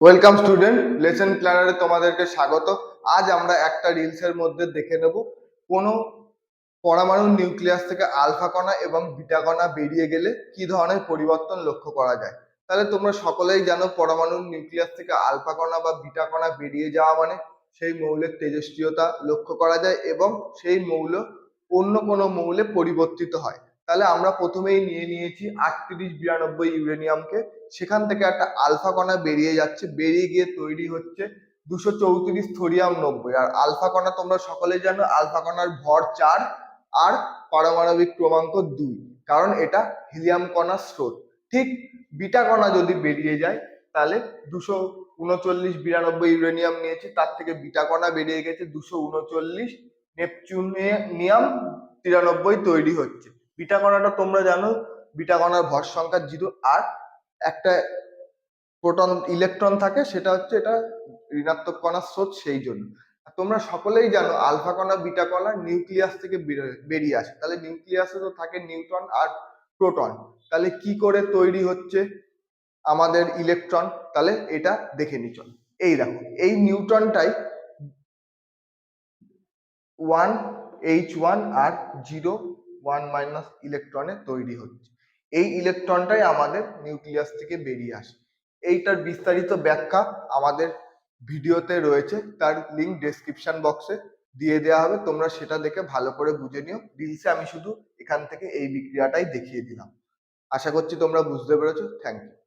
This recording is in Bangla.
ওয়েলকাম স্টুডেন্ট লেসন প্ল্যানারে তোমাদেরকে স্বাগত। আজ আমরা একটা রিলসের মধ্যে দেখে নেব কোনো পরমাণু নিউক্লিয়াস থেকে আলফা কণা এবং বিটা কণা বেরিয়ে গেলে কি ধরনের পরিবর্তন লক্ষ্য করা যায়। তাহলে তোমরা সকলেই জানো পরমাণু নিউক্লিয়াস থেকে আলফা কণা বা বিটা কণা বেরিয়ে যাওয়া মানে সেই মৌলের তেজস্ক্রিয়তা লক্ষ্য করা যায় এবং সেই মৌল অন্য কোনো মৌলে পরিবর্তিত হয়। তাহলে আমরা প্রথমেই নিয়ে নিয়েছি আটত্রিশ বিরানব্বই ইউরেনিয়ামকে। সেখান থেকে একটা আলফা কণা বেরিয়ে যাচ্ছে, বেরিয়ে গিয়ে তৈরি হচ্ছে দুশো চৌত্রিশ থোরিয়াম নব্বই। আর আলফা কণা তোমরা সকলেই জানো, আলফা কণার ভর চার আর পারমাণবিক ক্রমাঙ্ক দুই, কারণ এটা হিলিয়াম কণার স্রোত। ঠিক বিটা কণা যদি বেরিয়ে যায়, তাহলে দুশো উনচল্লিশ বিরানব্বই ইউরেনিয়াম নিয়েছি, তার থেকে বিটা কণা বেরিয়ে গেছে দুশো উনচল্লিশ, নেপচুনিয়াম তিরানব্বই তৈরি হচ্ছে। বিটা কণাটা তোমরা জানো বিটা কণার ভর সংখ্যা জিরো আর একটা প্রোটন, ইলেকট্রন থাকে, সেটা হচ্ছে এটা ঋণাত্মক কণার স্রোত সেই জন্য। তোমরা সকলেই জানো, আলফা কণা, বিটা কণা নিউক্লিয়াস থেকে বেরো- বেরিয়ে আসে। তাহলে নিউক্লিয়াসে তো থাকে নিউট্রন আর প্রোটন। তাহলে কি করে তৈরি হচ্ছে আমাদের ইলেকট্রন? তাহলে এটা দেখে নি চল। এই দেখো, এই নিউট্রনটাই ওয়ান এইচ ওয়ান আর জিরো ওয়ান মাইনাস ইলেকট্রনে তৈরি হচ্ছে। এই ইলেকট্রনটাই আমাদের নিউক্লিয়াস থেকে বেরিয়ে আসে। এইটার বিস্তারিত ব্যাখ্যা আমাদের ভিডিওতে রয়েছে। তার লিঙ্ক ডেসক্রিপশন বক্সে দিয়ে দেওয়া হবে। তোমরা সেটা দেখে ভালো করে বুঝে নিও। রিলসে আমি শুধু এখান থেকে এই বিক্রিয়াটাই দেখিয়ে দিলাম। আশা করছি তোমরা বুঝতে পেরেছ। Thank you